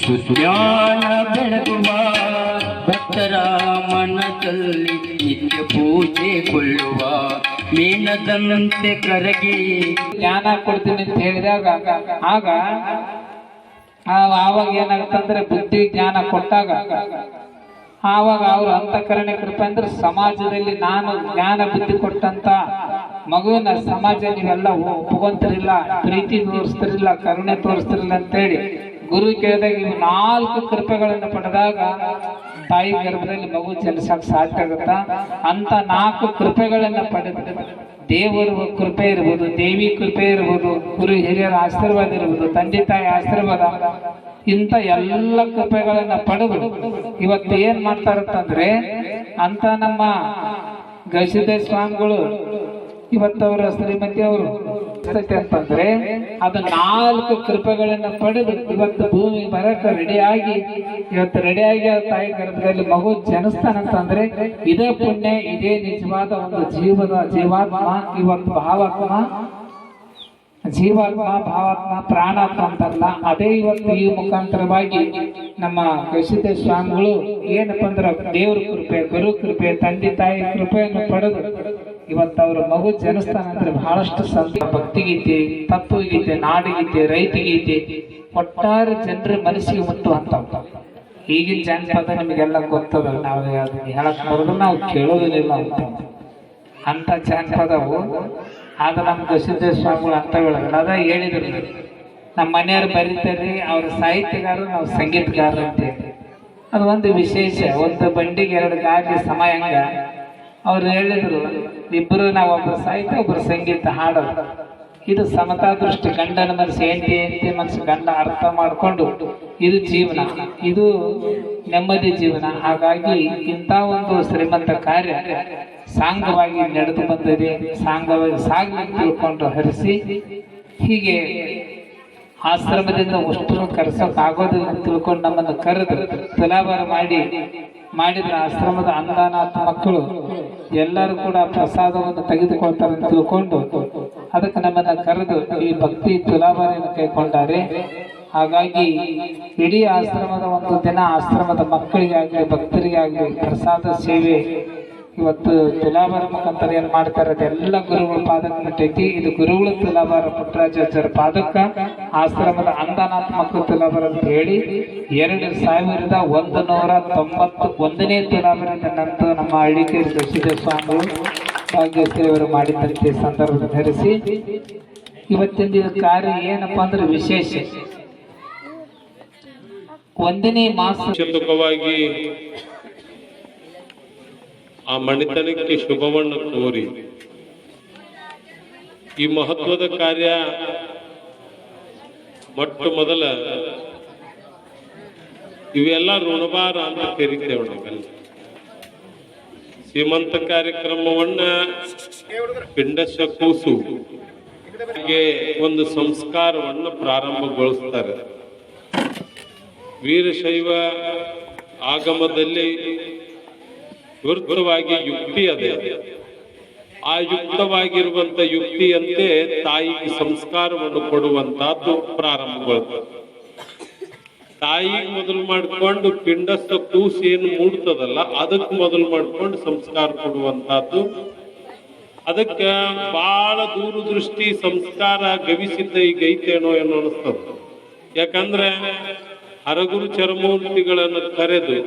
ಸುಜ್ಞಾನ ಬೆಳಗುವ ಭಕ್ತರ ಮನದಲ್ಲಿ ನಿತ್ಯ ಪೂಜೆ ಕೊಳ್ಳುವ ಮೇನದಂತೆ ಕರಗಿ ಜ್ಞಾನ ಕೊಡ್ತೀನಿ ಅಂತ ಹೇಳಿದಾಗ, ಆಗ ಆವಾಗ ಏನಾಗುತ್ತಂದ್ರೆ ಬುದ್ಧಿ ಜ್ಞಾನ ಕೊಟ್ಟಾಗ, ಆವಾಗ ಅವರು ಅಂತಃಕರಣ ಕೃಪೆ ಅಂದ್ರೆ ಸಮಾಜದಲ್ಲಿ ನಾನು ಜ್ಞಾನ ಬುದ್ಧಿ ಕೊಟ್ಟಂತ ಮಗುವಿನ ಸಮಾಜ ನೀವೆಲ್ಲ ಒಪ್ಪುಗಂತಿರಲಿಲ್ಲ ಪ್ರೀತಿ ತೋರಿಸ್ತಿರಲಿಲ್ಲ, ಕರುಣೆ ತೋರಿಸ್ತಿರಲಿಲ್ಲ ಅಂತೇಳಿ ಗುರು ಕೇಳಿದಾಗ ಇವು ನಾಲ್ಕು ಕೃಪೆಗಳನ್ನು ಪಡೆದಾಗ ತಾಯಿ ಗರ್ಭದಲ್ಲಿ ಮಗು ಚಲಿಸಕ್ ಸಾಧ್ಯ ಆಗುತ್ತಾ? ಅಂತ ನಾಲ್ಕು ಕೃಪೆಗಳನ್ನು ಪಡೆದ ದೇವರ ಕೃಪೆ ಇರ್ಬೋದು, ದೇವಿ ಕೃಪೆ ಇರ್ಬೋದು, ಗುರು ಹಿರಿಯರ ಆಶೀರ್ವಾದ ಇರ್ಬೋದು, ತಂದೆ ತಾಯಿ ಆಶೀರ್ವಾದ, ಇಂಥ ಎಲ್ಲ ಕೃಪೆಗಳನ್ನ ಪಡೆದು ಇವತ್ತು ಏನ್ ಮಾಡ್ತಾರಂತಂದ್ರೆ ಅಂತ ನಮ್ಮ ಗವಿಸಿದ್ದೇಶ ಸ್ವಾಮಿಗಳು ಇವತ್ತು ಅವರ ಶ್ರೀಮತಿ ಅವರು ಅಂತಂದ್ರೆ ಅದು ನಾಲ್ಕು ಕೃಪೆಗಳನ್ನ ಪಡೆದು ಇವತ್ತು ಭೂಮಿ ಬರಕ ರೆಡಿಯಾಗಿ ಇವತ್ತು ರೆಡಿಯಾಗಿ ತಾಯಿ ಗರ್ಭದಲ್ಲಿ ಮಗು ಜನಿಸ್ತಾನಂತಂದ್ರೆ ಇದೇ ಪುಣ್ಯ, ಇದೇ ನಿಜವಾದ ಒಂದು ಜೀವದ ಜೀವಾತ್ಮ ಇವತ್ತು ಭಾವಾತ್ಮ. ಜೀವಾತ್ಮ, ಭಾವಾತ್ಮ, ಪ್ರಾಣಾತ್ಮ ಅಂತಲ್ಲ, ಅದೇ ಇವತ್ತು ಈ ಮುಖಾಂತರವಾಗಿ ನಮ್ಮ ಕೃಷಿತ ಸ್ವಾಮಿಗಳು ಏನಪ್ಪ ಅಂದ್ರೆ ದೇವ್ರ ಕೃಪೆ, ಗುರು ಕೃಪೆ, ತಂದೆ ತಾಯಿ ಕೃಪೆಯನ್ನು ಪಡೆದು ಇವತ್ತು ಅವ್ರ ಮಗು ಜನಿಸ್ತಾನಂದ್ರೆ ಬಹಳಷ್ಟು ಸಂತ ಭಕ್ತಿಗೀತೆ, ತತ್ವಗೀತೆ, ನಾಡಿಗೀತೆ, ರೈತಗೀತೆ, ಒಟ್ಟಾರೆ ಜನರ ಮನಸ್ಸಿಗೆ ಮುಟ್ಟುವಂತ ಈಗಿನ ಜಾನಪದ ನಮಗೆಲ್ಲ ಗೊತ್ತದ, ನಾವು ಅದನ್ನ ಹೇಳಕ್ ಬರೋದು ನಾವು ಕೇಳೋದಿಲ್ಲ ಅಂತ. ಅಂತ ಜಾನಪದವು ಆಗ ನಮ್ಮ ಗಸಿದ್ದೇಶ ಸ್ವಾಮಿಗಳು ಅಂತ ಅದ ಹೇಳಿದ್ರು. ನಮ್ಮ ಮನೆಯವ್ರು ಬರೀತಾರೆ, ಅವ್ರ ಸಾಹಿತ್ಯಗಾರರು ನಾವು ಸಂಗೀತಗಾರರು ಅಂತ. ಅದು ಒಂದು ವಿಶೇಷ. ಒಂದು ಬಂಡಿಗೆ ಎರಡು ಗಾಡಿ ಸಮಯ ಹಂಗ ಅವ್ರು ಹೇಳಿದ್ರು ಇಬ್ಬರು ನಾವು ಒಬ್ಬರು ಸಾಹಿತ್ಯ ಒಬ್ಬರು ಸಂಗೀತ ಹಾಡೋದು. ಇದು ಸಮತಾ ದೃಷ್ಟಿ, ಗಂಡನ ಮನಸ್ಸು, ಹೆಂಡತಿ ಹೆಂಡತಿ ಮನಸ್ಸು, ಗಂಡ ಅರ್ಥ ಮಾಡಿಕೊಂಡು ಇದು ಜೀವನ. ಇದು ನೆಮ್ಮದಿ ಜೀವನ. ಹಾಗಾಗಿ ಇಂಥ ಒಂದು ಶ್ರೀಮಂತ ಕಾರ್ಯ ಸಾಂಗವಾಗಿ ನಡೆದು ಬಂದಿದೆ. ಸಾಂಗವಾಗಿ ಸಾಂಗ್ ತಿಳ್ಕೊಂಡು ಹರಿಸಿ, ಹೀಗೆ ಆಶ್ರಮದಿಂದ ಅಷ್ಟನ್ನು ಕರೆಸೋಕ್ಕಾಗೋದಿಲ್ಲ ತಿಳ್ಕೊಂಡು ನಮ್ಮನ್ನು ಕರೆದು ತುಲಾಭಾರ ಮಾಡಿ ಮಾಡಿದ್ರೆ ಆಶ್ರಮದ ಅನುದಾನಾಥ ಮಕ್ಕಳು ಎಲ್ಲರೂ ಕೂಡ ಪ್ರಸಾದವನ್ನು ತೆಗೆದುಕೊಳ್ತಾರೆ ಅಂತ ತಿಳ್ಕೊಂಡು ಅದಕ್ಕೆ ನಮ್ಮನ್ನ ಕರೆದು ಈ ಭಕ್ತಿ ತುಲಾಭಾರಿಯನ್ನು ಕೈಕೊಂಡಾರೆ. ಹಾಗಾಗಿ ಇಡೀ ಆಶ್ರಮದ ಒಂದು ದಿನ ಆಶ್ರಮದ ಮಕ್ಕಳಿಗಾಗಲಿ ಭಕ್ತರಿಗಾಗಲಿ ಪ್ರಸಾದ ಸೇವೆ ಇವತ್ತು ತುಲಾಭಾರ ಮುಖಾಂತರ ಏನ್ ಮಾಡ್ತಾರೆ ಅದೆಲ್ಲ ಗುರುಗಳ ಪಾದಕ್ಕೆ ಮುಟ್ಟೈತಿ ಇದು ಗುರುಗಳ ತುಲಾಭಾರ ಪುಟ್ಟರಾಜಾಚಾರ್ಯ ಪಾದಕ ಆಶ್ರಮದ ಅಂದಾನಾತ್ಮಕ ತುಲಾಭಾರ ಅಂತ ಹೇಳಿ ಎರಡು ಸಾವಿರದ ಒಂದು ನೂರ ತೊಂಬತ್ತು ಒಂದನೇ ತುಲಾಭಾರದ ನಂತರ ನಮ್ಮ ಹಳ್ಳಿಕೇರಿ ದಶಿದ ಸ್ವಾಮಿಗಳು ಭಾಗ್ಯಶ್ರೀ ಅವರು ಮಾಡಿದಂತೆ ಸಂದರ್ಭ ಧರಿಸಿ ಇವತ್ತಿನ ಕಾರ್ಯ ಏನಪ್ಪಾ ಅಂದ್ರೆ ವಿಶೇಷ. ಒಂದನೇ ಮಾಸ ಆ ಮಣಿತನಕ್ಕೆ ಶುಭವನ್ನು ಕೋರಿ. ಈ ಮಹತ್ವದ ಕಾರ್ಯ ಮೊಟ್ಟ ಮೊದಲ ಇವೆಲ್ಲ ಋಣಭಾರ ಅಂತ ಕರಿತೇವೆ ನಾವೆಲ್ಲ ಶ್ರೀಮಂತ ಕಾರ್ಯಕ್ರಮವನ್ನ ಪಿಂಡಶ ಕೂಸು ಒಂದು ಸಂಸ್ಕಾರವನ್ನು ಪ್ರಾರಂಭಗೊಳಿಸ್ತಾರೆ. ವೀರಶೈವ ಆಗಮದಲ್ಲಿ ವಿರುದ್ಧವಾಗಿ ಯುಕ್ತಿ ಅದೇ. ಆ ಯುಕ್ತವಾಗಿರುವಂತ ಯುಕ್ತಿಯಂತೆ ತಾಯಿಗೆ ಸಂಸ್ಕಾರವನ್ನು ಕೊಡುವಂತಹದ್ದು ಪ್ರಾರಂಭಗೊಳ್ತದೆ. ತಾಯಿಗೆ ಮೊದಲು ಮಾಡ್ಕೊಂಡು ಪಿಂಡಸ್ಥ ಕೂಸು ಏನು ಮೂಡ್ತದಲ್ಲ, ಅದಕ್ಕೆ ಮೊದಲು ಮಾಡ್ಕೊಂಡು ಸಂಸ್ಕಾರ ಕೊಡುವಂತಹದ್ದು ಅದಕ್ಕೆ ಬಹಳ ದೂರದೃಷ್ಟಿ ಸಂಸ್ಕಾರ ಗವಿಸಿದ್ದ ಈಗ ಐತೇನೋ ಏನೋ ಅನಿಸ್ತದ. ಯಾಕಂದ್ರೆ ಹರಗುರು ಚರಮೂರ್ತಿಗಳನ್ನು ಕರೆದು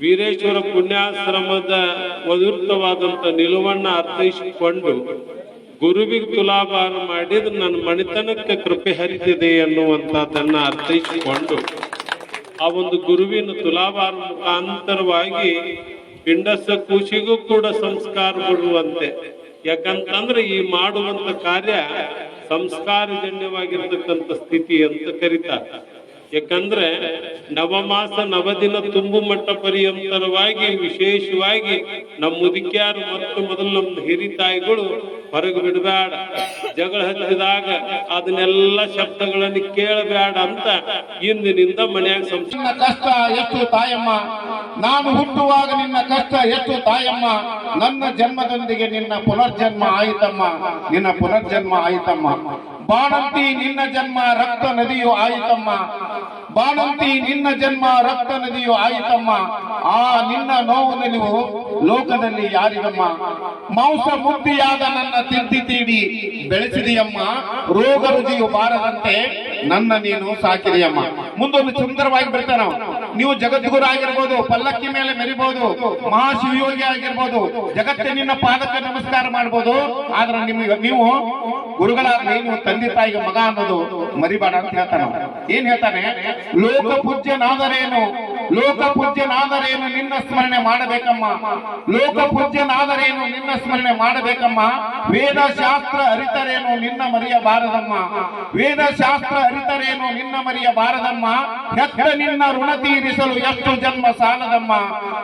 ವೀರೇಶ್ವರ ಪುಣ್ಯಾಶ್ರಮದ ಉದೃತವಾದಂಥ ನಿಲುವನ್ನ ಅರ್ಥೈಸಿಕೊಂಡು, ಗುರುವಿಗೆ ತುಲಾಭಾರ ಮಾಡಿದ್ರೆ ನನ್ನ ಮಣಿತನಕ್ಕೆ ಕೃಪೆ ಹರಿದಿದೆ ಎನ್ನುವಂಥದ್ದನ್ನ ಅರ್ಥೈಸಿಕೊಂಡು, ಆ ಒಂದು ಗುರುವಿನ ತುಲಾಭಾರ ಮುಖಾಂತರವಾಗಿ ಪಿಂಡಸ ಕೂಸಿಗೂ ಕೂಡ ಸಂಸ್ಕಾರ ಕೊಡುವಂತೆ ಯಾಕಂತಂದ್ರೆ ಈ ಮಾಡುವಂತ ಕಾರ್ಯ ಸಂಸ್ಕಾರಜನ್ಯವಾಗಿರ್ತಕ್ಕಂಥ ಸ್ಥಿತಿ ಅಂತ ಕರೀತಾರೆ. ಯಾಕಂದ್ರೆ ನವಮಾಸ ನವದಿನ ತುಂಬು ಮಟ್ಟ ಪರ್ಯಂತರವಾಗಿ, ವಿಶೇಷವಾಗಿ ನಮ್ಮ ಮುದುಕ್ಯಾರು ಮತ್ತು ಮೊದಲು ನಮ್ಮ ಹಿರಿ ತಾಯಿಗಳು ಹೊರಗೆ ಬಿಡಬೇಡ. ಜಗಳ ಹಚ್ಚಿದಾಗ ಅದನ್ನೆಲ್ಲ ಶಬ್ದಗಳನ್ನು ಕೇಳಬೇಡ ಅಂತ ಇಂದಿನಿಂದ ಮನೆಯಾಗ ಸಂಸ್ಕಾರ ಕಷ್ಟ ಎಷ್ಟು ತಾಯಮ್ಮ. ನಾನು ಹುಟ್ಟುವಾಗ ನಿನ್ನ ಕಷ್ಟ ಎಷ್ಟು ತಾಯಮ್ಮ. ನನ್ನ ಜನ್ಮದೊಂದಿಗೆ ನಿನ್ನ ಪುನರ್ಜನ್ಮ ಆಯಿತಮ್ಮ. ನಿನ್ನ ಪುನರ್ಜನ್ಮ ಆಯಿತಮ್ಮ. ಬಾಣಂತಿ ನಿನ್ನ ಜನ್ಮ ರಕ್ತ ನದಿಯು ಆಯಿತಮ್ಮ. ಬಾಣಂತಿ ನಿನ್ನ ಜನ್ಮ ರಕ್ತ ನದಿಯು ಆಯಿತಮ್ಮ. ಆ ನಿನ್ನ ನೋವು ನಿಲುವು ಲೋಕದಲ್ಲಿ ಯಾರಿಗಮ್ಮ? ಮಾಂಸ ಮುಕ್ತಿಯಾದ ನನ್ನ ತಿದ್ದಿ ತೀಡಿ ಬೆಳೆಸಿದೆಯಮ್ಮ. ರೋಗ ರುಜಿಯು ಬಾರದಂತೆ ನನ್ನ ನೀನು ಸಾಕಿದೆಯಮ್ಮ. ಮುಂದೊಂದು ಸುಂದರವಾಗಿ ಬಿಡ್ತಾನ ನಾವು. ನೀವು ಜಗದ್ಗುರು ಆಗಿರ್ಬೋದು ಪಲ್ಲಕ್ಕಿ ಮೇಲೆ ಮೆರಿಬಹುದು ಮಹಾಶಿವಯೋಗಿ ಆಗಿರ್ಬೋದು ಜಗತ್ತೇ ನಿನ್ನ ಪಾದಕ್ಕೆ ನಮಸ್ಕಾರ ಮಾಡ್ಬೋದು ಆದ್ರೆ ನಿಮಗೆ ನೀವು ಗುರುಗಳಾದ ನೀವು ತಂದೆ ತಾಯಿಗೆ ಮಗ ಅನ್ನೋದು ಮರಿಬೇಡ ಅಂತ ಹೇಳ್ತಾನೆ. ಏನ್ ಹೇಳ್ತಾನೆ ಲೋಕ ಪೂಜ್ಯನಾದರೇನು ಲೋಕ ಪೂಜ್ಯನಾದರೇನು ನಿನ್ನ ಸ್ಮರಣೆ ಮಾಡಬೇಕಮ್ಮ? ಲೋಕ ಪೂಜ್ಯನಾದರೇನು ನಿನ್ನ ಸ್ಮರಣೆ ಮಾಡಬೇಕಮ್ಮ? ವೇದ ಶಾಸ್ತ್ರ ಅರಿತರೇನು ನಿನ್ನ ಮರೆಯಬಾರದಮ್ಮ? ವೇದ ಶಾಸ್ತ್ರ ಅರಿತರೇನು ನಿನ್ನ ಮರೆಯಬಾರದಮ್ಮ? ಹೆತ್ತ ನಿನ್ನ ಋಣ ತೀರಿಸಲು ಎಷ್ಟು ಜನ್ಮ ಸಾಲದಮ್ಮ?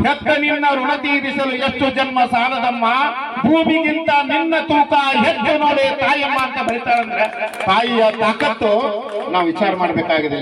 ಹೆತ್ತ ನಿನ್ನ ಋಣ ತೀರಿಸಲು ಎಷ್ಟು ಜನ್ಮ ಸಾಲದಮ್ಮ? ಭೂಮಿಗಿಂತ ನಿನ್ನ ತೂಕ ಹೆಚ್ಚು ನೋಡಿ ತಾಯಮ್ಮ ಅಂತ ಬರೀತಾರಂದ್ರೆ, ತಾಯಿಯ ತಾಕತ್ತು ನಾವು ವಿಚಾರ ಮಾಡಬೇಕಾಗಿದೆ.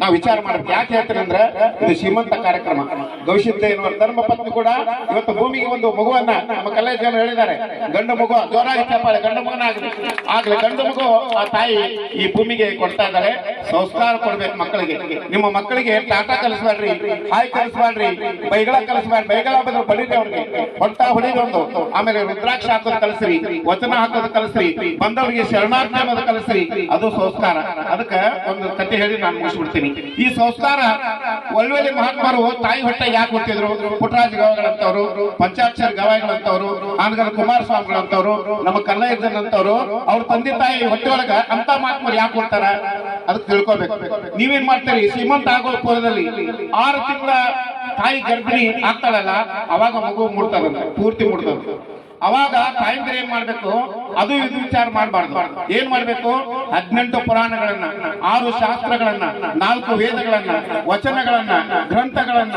ನಾವು ವಿಚಾರ ಮಾಡ್ಬೇಕು. ಯಾಕೆ ಹೇಳ್ತೀನಿ ಅಂದ್ರೆ, ಇದು ಶ್ರೀಮಂತ ಕಾರ್ಯಕ್ರಮ. ಗೌಶಿದ್ದೆ ಎನ್ನುವ ಧರ್ಮ ಪತ್ನಿ ಕೂಡ ಇವತ್ತು ಭೂಮಿಗೆ ಒಂದು ಮಗುವನ್ನ ನಮ್ಮ ಕಲ್ಯಾಣ ಜನ ಹೇಳಿದ್ದಾರೆ. ಗಂಡು ಮಗು ಜೋರಾಗಿ ಚಪ್ಪಾಳೆ, ಗಂಡು ಮಗನ ಆಗಲಿ. ಆಗ್ಲಿ, ಗಂಡು ಮಗು ಆ ತಾಯಿ ಈ ಭೂಮಿಗೆ ಕೊಡ್ತಾ ಇದ್ದಾರೆ. ಸಂಸ್ಕಾರ ಕೊಡ್ಬೇಕು ಮಕ್ಕಳಿಗೆ. ನಿಮ್ಮ ಮಕ್ಕಳಿಗೆ ಟಾಟಾ ಕಲಿಸ್ಬೇಡ್ರಿ, ಹಾಯ್ ಕಲಿಸ್ಬೇಡ್ರಿ, ಬೈಗಳ ಕಲಿಸ್ಬೇಡ್ರಿ, ಬೈಗಳ ಬದಲು ಬಡಿರಿ ಅವ್ರಿಗೆ ಹೊಟ್ಟ ಹೊಡಿರಿ ಒಂದು. ಆಮೇಲೆ ರುದ್ರಾಕ್ಷ ಹಾಕೋದು ಕಲಸ್ರಿ, ವಚನ ಹಾಕೋದು ಕಲಸ್ರಿ, ಬಂದವರಿಗೆ ಶರಣಾರ್ಥಿ ಅನ್ನೋದು ಕಲಸ್ರಿ, ಅದು ಸಂಸ್ಕಾರ. ಅದಕ್ಕ ಒಂದು ಕತೆ ಹೇಳಿ ನಾನು ಮುಗಿಸ್ಬಿಡ್ತೀನಿ. ಈ ಸಂಸ್ಕಾರ ಒಳ್ಳೆ ಮಹಾತ್ಮರು ತಾಯಿ ಹೊಟ್ಟೆ ಯಾಕೆ ಹುಟ್ಟಿದ್ರು ಪುಟ್ಟರಾಜ ಗವಾಯಿಗಳಂತವ್ರು ಪಂಚಾಕ್ಷರ ಗವಾಯಿಗಳಂತವ್ರು, ಆನಗರ ಕುಮಾರಸ್ವಾಮಿಗಳಂತವ್ರು, ನಮ್ಮ ಕಲ್ಲಯ್ಯಜನ್ ಅಂತವ್ರು ಅವ್ರ ತಂದೆ ತಾಯಿ ಹೊಟ್ಟೆ ಒಳಗ ಅಂತ ಮಹಾತ್ಮರು ಯಾಕೆ ಹೊಡ್ತಾರ ಅದಕ್ಕೆ ತಿಳ್ಕೊಬೇಕು. ನೀವೇನ್ ಮಾಡ್ತೀರಿ? ಶ್ರೀಮಂತ ಆಗೋ ಪೂರ್ವದಲ್ಲಿ ಆರು ತಿಂಗಳ ತಾಯಿ ಗರ್ಭಿಣಿ ಆಗ್ತಾಳಲ್ಲ, ಅವಾಗ ಮಗು ಮುಡ್ತದ ಪೂರ್ತಿ ಮುಡ್ತದ ಅವಾಗ ತಾಯಂದ್ರ ಏನ್ ಮಾಡ್ಬೇಕು? ಅದು ಇದು ವಿಚಾರ ಮಾಡಬಾರ್ದು. ಏನ್ ಮಾಡ್ಬೇಕು? ಹದಿನೆಂಟು ಪುರಾಣಗಳನ್ನ, ಆರು ಶಾಸ್ತ್ರಗಳನ್ನ, ನಾಲ್ಕು ವೇದಗಳನ್ನ, ವಚನಗಳನ್ನ, ಗ್ರಂಥಗಳನ್ನ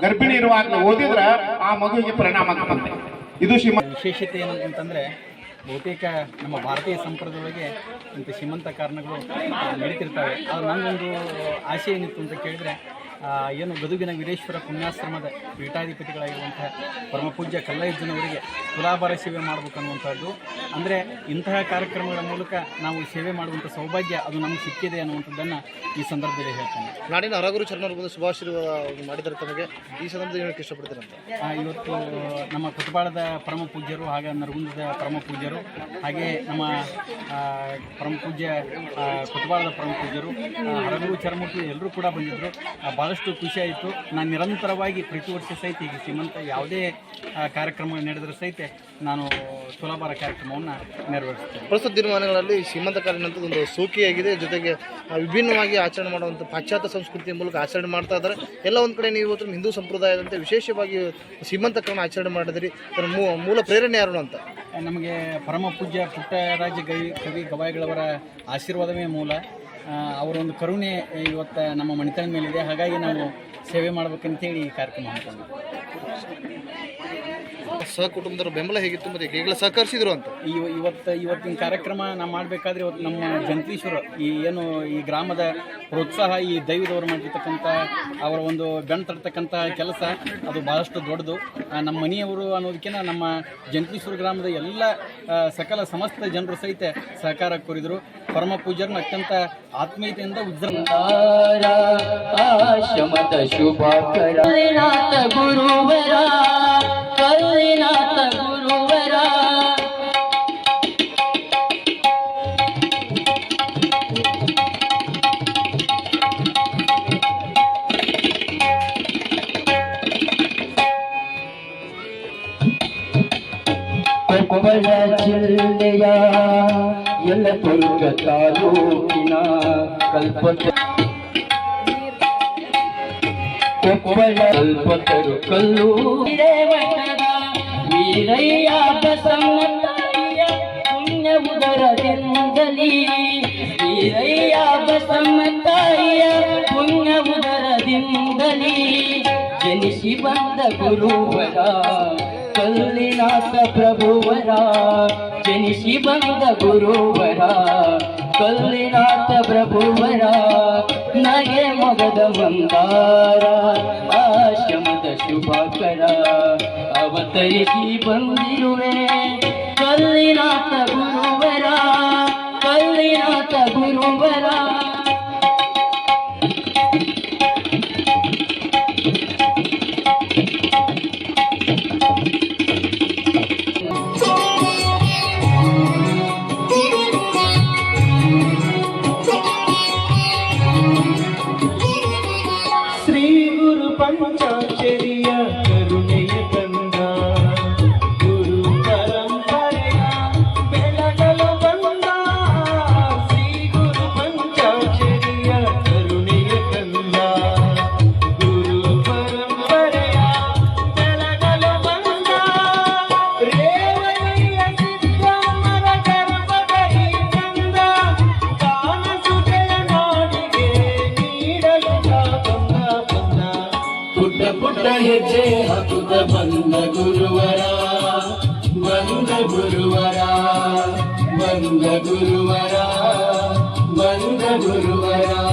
ಗರ್ಭಿಣಿ ಇರುವಾಗ ಓದಿದ್ರೆ ಆ ಮಗುವಿಗೆ ಪರಿಣಾಮ ಆಗ್ತದೆ ಇದು ಶ್ರೀಮಂತ ವಿಶೇಷತೆ ಏನು ಅಂತಂದ್ರೆ, ಬಹುತೇಕ ನಮ್ಮ ಭಾರತೀಯ ಸಂಪ್ರದಾಯದೊಳಗೆ ಇಂಥ ಶ್ರೀಮಂತ ಕಾರಣಗಳು ನಡೀತಿರ್ತವೆ. ಅದು ನನ್ನೊಂದು ಆಸೆ ಏನಿತ್ತು ಅಂತ ಕೇಳಿದರೆ ಏನು ಗದುಗಿನ ವೀರೇಶ್ವರ ಪುಣ್ಯಾಶ್ರಮದ ಪೀಠಾಧಿಪತಿಗಳಾಗಿರುವಂತಹ ಪರಮಪೂಜ್ಯ ಕಲ್ಲಯ್ಯಜ್ಜನವರಿಗೆ ತುಲಾಭಾರ ಸೇವೆ ಮಾಡಬೇಕನ್ನುವಂಥದ್ದು ಅಂದರೆ ಇಂತಹ ಕಾರ್ಯಕ್ರಮಗಳ ಮೂಲಕ ನಾವು ಸೇವೆ ಮಾಡುವಂಥ ಸೌಭಾಗ್ಯ ಅದು ನಮಗೆ ಸಿಕ್ಕಿದೆ ಅನ್ನುವಂಥದ್ದನ್ನು ಈ ಸಂದರ್ಭದಲ್ಲಿ ಹೇಳ್ತೇನೆ. ನಾಡಿನ ಹರಗುರು ಚರಣರು ಬಂದು ಶುಭಾಶೀರ್ವಾದ ಮಾಡಿದರೆ ತಮಗೆ ಈ ಸಂದರ್ಭದಲ್ಲಿ ಹೇಳಕ್ಕೆ ಇಷ್ಟಪಡ್ತೀರಂತ? ಇವತ್ತು ನಮ್ಮ ಕುಟುಂಬದ ಪರಮ ಪೂಜ್ಯರು ಹಾಗೆ ನರಗುಂದದ ಪರಮ ಪೂಜ್ಯರು ಹಾಗೆ ನಮ್ಮ ಪರಮ ಪೂಜ್ಯ ಕುಟುಂಬದ ಪರಮ ಪೂಜ್ಯರು ಹರಗುರು ಹರಗು ಚರಮೂರ್ತಿ ಎಲ್ಲರೂ ಕೂಡ ಬಂದಿದ್ದರು ಆ, ಭಾಳಷ್ಟು ಖುಷಿಯಾಯಿತು ನಾನು ನಿರಂತರವಾಗಿ ಪ್ರತಿ ವರ್ಷ ಸಹಿತ ಈಗ ಶ್ರೀಮಂತ ಯಾವುದೇ ಕಾರ್ಯಕ್ರಮ ನಡೆದರೂ ಸಹಿತ ನಾನು ತುಲಾಭಾರ ಕಾರ್ಯಕ್ರಮವನ್ನು ನೆರವೇರಿಸ್ತೇನೆ ಪ್ರಸ್ತುತ ದಿನಮಾನಗಳಲ್ಲಿ ಶ್ರೀಮಂತ ಕಾಲಿನ ಒಂದು ಸೋಕಿಯಾಗಿದೆ ಜೊತೆಗೆ ವಿಭಿನ್ನವಾಗಿ ಆಚರಣೆ ಮಾಡುವಂಥ ಪಾಶ್ಚಾತ್ಯ ಸಂಸ್ಕೃತಿಯ ಮೂಲಕ ಆಚರಣೆ ಮಾಡ್ತಾ ಇದ್ದಾರೆ. ಎಲ್ಲ ಒಂದು ಕಡೆ ನೀವು ಇವತ್ತು ಹಿಂದೂ ಸಂಪ್ರದಾಯದಂತೆ ವಿಶೇಷವಾಗಿ ಸೀಮಂತ ಕಾರಣ ಆಚರಣೆ ಮಾಡಿದ್ರಿ. ಅದರ ಮೂಲ ಪ್ರೇರಣೆ ಯಾರು ಅಂತ? ನಮಗೆ ಪರಮ ಪೂಜ್ಯ ಪುಟ್ಟರಾಜ ಗವಿ ಕವಿ ಗವಾಯಿಗಳವರ ಆಶೀರ್ವಾದವೇ ಮೂಲ. ಅವರ ಒಂದು ಕರುಣೆ ಇವತ್ತು ನಮ್ಮ ಮಣಿತನ ಮೇಲಿದೆ. ಹಾಗಾಗಿ ನಾವು ಸೇವೆ ಮಾಡ್ಬೇಕಂತೇಳಿ ಈ ಕಾರ್ಯಕ್ರಮ ಹಾಕೊಂಡು ಸಹ ಕುಟುಂಬದವರ ಬೆಂಬಲ ಹೇಗಿತ್ತು ಮತ್ತೆ ಈಗಲೇ ಸಹಕರಿಸಿದ್ರು ಅಂತ? ಇವ ಇವತ್ತು ಇವತ್ತಿನ ಕಾರ್ಯಕ್ರಮ ನಾವು ಮಾಡಬೇಕಾದ್ರೆ ಇವತ್ತು ನಮ್ಮ ಜಂತೀಶ್ವರ ಈ ಏನು ಈ ಗ್ರಾಮದ ಪ್ರೋತ್ಸಾಹ ಈ ದೈವದವರು ಮಾಡಿರ್ತಕ್ಕಂಥ ಅವರ ಒಂದು ಗಂಟರ್ತಕ್ಕಂಥ ಕೆಲಸ ಅದು ಭಾಳಷ್ಟು ದೊಡ್ಡದು. ನಮ್ಮ ಮನೆಯವರು ಅನ್ನೋದಕ್ಕಿಂತ ನಮ್ಮ ಜಂತೀಶ್ವರ ಗ್ರಾಮದ ಎಲ್ಲ ಸಕಲ ಸಮಸ್ತ ಜನರು ಸಹಿತ ಸಹಕಾರ ಕೋರಿದರು. ಪರಮ ಪೂಜ್ಯರನ್ನ ಅತ್ಯಂತ ಆತ್ಮೀಯತೆಯಿಂದ ಉಜ್ಜರ ಆಶ್ರಮದ ಶುಭಾಕರ ಕಲ್ಲಿನಾಥ ಗುರುವರ ಕಲ್ಲಿನಾಥ ಗುರುವರ ಕೊಪ್ಪಳ ಜಿಲ್ಲೆಯ ಯಲಬುರ್ಗ ತಾಲೂಕಿನ ಕಲ್ಪತ ಕಲ್ಪತರು ಕಲ್ಲು. ವೀರಯ್ಯ ಬಸವಣ್ಣಯ್ಯ ಪುಣ್ಯ ಉದರದಿಂದಲೀ. ವೀರಯ್ಯ ಬಸವಣ್ಣಯ್ಯ ಪುಣ್ಯ ಉದರದಿಂದಲೀ. ಜನಿಸಿ ಬಂದ ಗುರುವರ, ಕಲ್ಲಿನಾಥ ಪ್ರಭುವರ, ಜನಿಸಿ ಬಂದ ಗುರುವರ ಕಲ್ನಾಥ ಪ್ರಭುವರ ನಗೆ ಮಗದ ಮಂದಾರ ಆಶ್ರಮದ ಶುಭಕರ ಅವತರಿಸಿ ಬಂದಿರುವೆ ಕಲ್ಲಿನಾಥ ಗುರುವರ ಕಲ್ಲಿನಾಥ ಗುರುವರ ಬಂದ ಗುರುವರಾ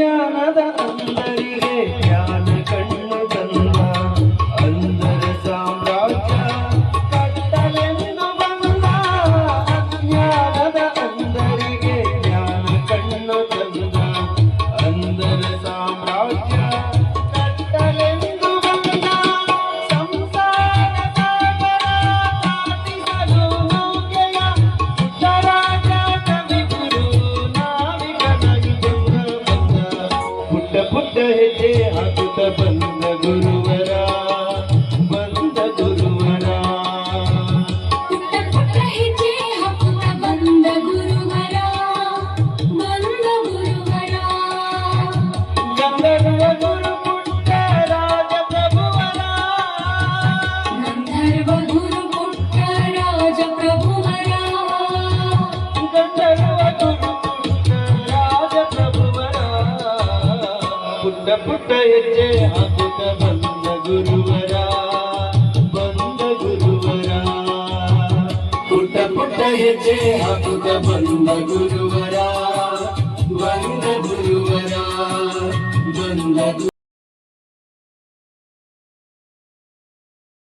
I am ya nada andar. Bye. ಪುಟ ಹೆಜ್ಜೆ ಹಾಕುತ್ತ ಬಂದ ಗುರುವರ ಬಂದ ಗುರುವರ ಪುಟ ಪುಟ ಹೆಜ್ಜೆ ಹಾಕುತ್ತ ಬಂದ ಗುರುವರ ಬಂದ ಗುರುವರ